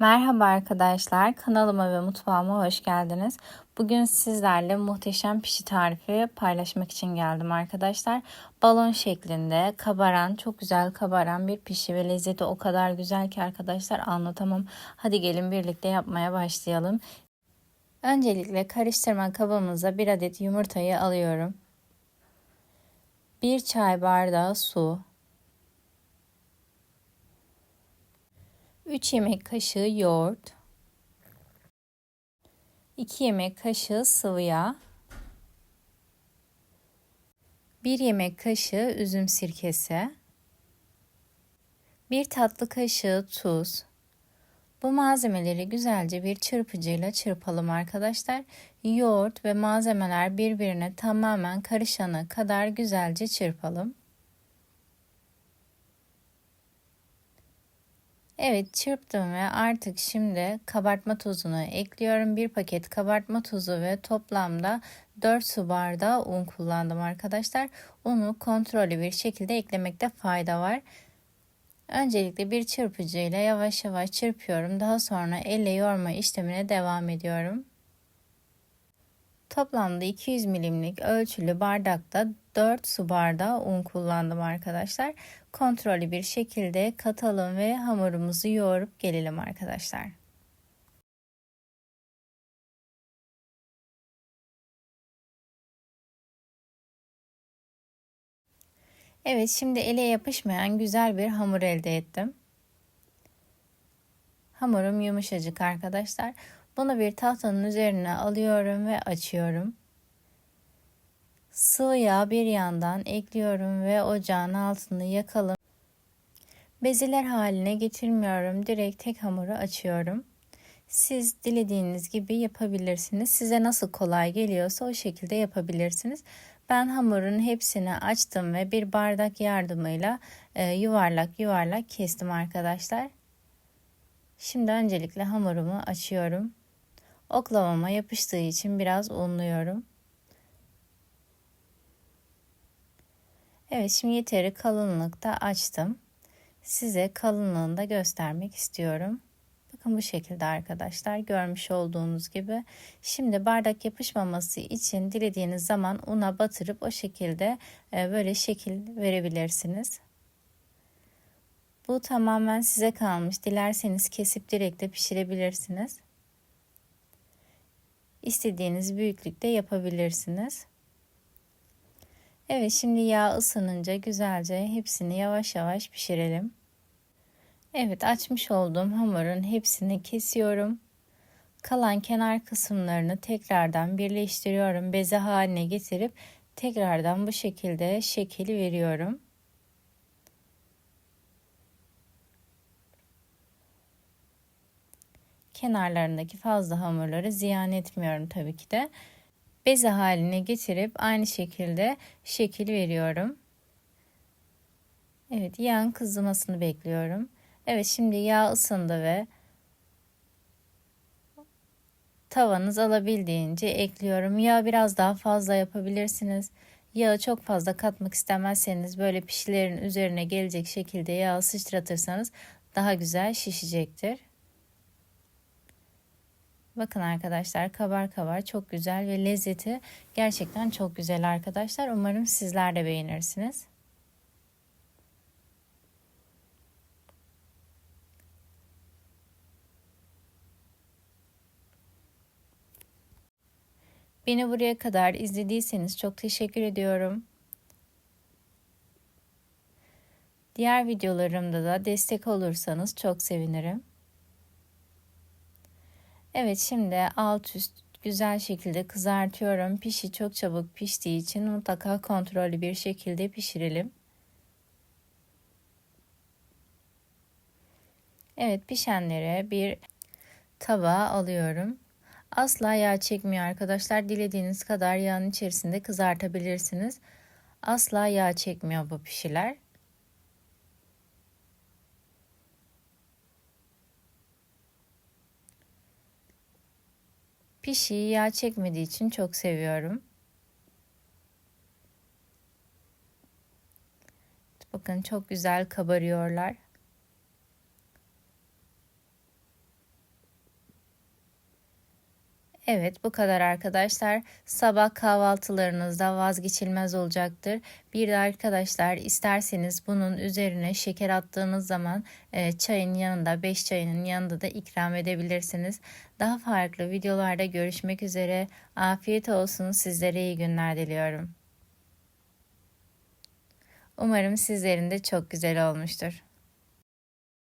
Merhaba arkadaşlar, kanalıma ve mutfağıma hoş geldiniz. Bugün sizlerle muhteşem pişi tarifi paylaşmak için geldim arkadaşlar. Balon şeklinde kabaran, çok güzel kabaran bir pişi ve lezzeti o kadar güzel ki arkadaşlar anlatamam. Hadi gelin birlikte yapmaya başlayalım. Öncelikle karıştırma kabımıza bir adet yumurtayı alıyorum. Bir çay bardağı su, 3 yemek kaşığı yoğurt, 2 yemek kaşığı sıvı yağ, 1 yemek kaşığı üzüm sirkesi, 1 tatlı kaşığı tuz. Bu malzemeleri güzelce bir çırpıcıyla çırpalım arkadaşlar. Yoğurt ve malzemeler birbirine tamamen karışana kadar güzelce çırpalım. Evet çırptım ve artık şimdi kabartma tozunu ekliyorum. Bir paket kabartma tozu ve toplamda 4 su bardağı un kullandım arkadaşlar. Unu kontrollü bir şekilde eklemekte fayda var. Öncelikle bir çırpıcı ile yavaş yavaş çırpıyorum. Daha sonra elle yoğurma işlemine devam ediyorum. Toplamda 200 milimlik ölçülü bardakta 4 su bardağı un kullandım arkadaşlar. Kontrollü bir şekilde katalım ve hamurumuzu yoğurup gelelim arkadaşlar. Evet şimdi ele yapışmayan güzel bir hamur elde ettim. Hamurum yumuşacık arkadaşlar. Bunu bir tahtanın üzerine alıyorum ve açıyorum. Sıvı yağ bir yandan ekliyorum ve ocağın altını yakalım. Bezeler haline getirmiyorum. Direkt tek hamuru açıyorum. Siz dilediğiniz gibi yapabilirsiniz. Size nasıl kolay geliyorsa o şekilde yapabilirsiniz. Ben hamurun hepsini açtım ve bir bardak yardımıyla e, yuvarlak yuvarlak kestim arkadaşlar. Şimdi öncelikle hamurumu açıyorum. Oklavama yapıştığı için biraz unluyorum. Evet şimdi yeteri kalınlıkta açtım. Size kalınlığını da göstermek istiyorum. Bakın bu şekilde arkadaşlar görmüş olduğunuz gibi. Şimdi bardak yapışmaması için dilediğiniz zaman una batırıp o şekilde e, böyle şekil verebilirsiniz. Bu tamamen size kalmış. Dilerseniz kesip direkt de pişirebilirsiniz. İstediğiniz büyüklükte yapabilirsiniz. Evet şimdi yağ ısınınca güzelce hepsini yavaş yavaş pişirelim. Evet açmış olduğum hamurun hepsini kesiyorum. Kalan kenar kısımlarını tekrardan birleştiriyorum. Beze haline getirip tekrardan bu şekilde şekil veriyorum. Kenarlarındaki fazla hamurları ziyan etmiyorum tabii ki de. Beze haline getirip aynı şekilde şekil veriyorum. Evet yağın kızmasını bekliyorum. Evet şimdi yağ ısındı ve tavanız alabildiğince ekliyorum. Yağ biraz daha fazla yapabilirsiniz. Yağı çok fazla katmak istemezseniz böyle pişilerin üzerine gelecek şekilde yağı sıçratırsanız daha güzel şişecektir. Bakın arkadaşlar kabar kabar çok güzel ve lezzeti gerçekten çok güzel arkadaşlar. Umarım sizler de beğenirsiniz. Beni buraya kadar izlediyseniz çok teşekkür ediyorum. Diğer videolarımda da destek olursanız çok sevinirim. Evet şimdi alt üst güzel şekilde kızartıyorum. Pişi çok çabuk piştiği için mutlaka kontrollü bir şekilde pişirelim. Evet pişenlere bir tava alıyorum. Asla yağ çekmiyor arkadaşlar. Dilediğiniz kadar yağın içerisinde kızartabilirsiniz. Asla yağ çekmiyor bu pişiler. Pişiyi yağ çekmediği için çok seviyorum. Bakın çok güzel kabarıyorlar. Evet bu kadar arkadaşlar. Sabah kahvaltılarınızda vazgeçilmez olacaktır. Bir de arkadaşlar isterseniz bunun üzerine şeker attığınız zaman e, çayın yanında 5 çayının yanında da ikram edebilirsiniz. Daha farklı videolarda görüşmek üzere. Afiyet olsun sizlere iyi günler diliyorum. Umarım sizlerin de çok güzel olmuştur.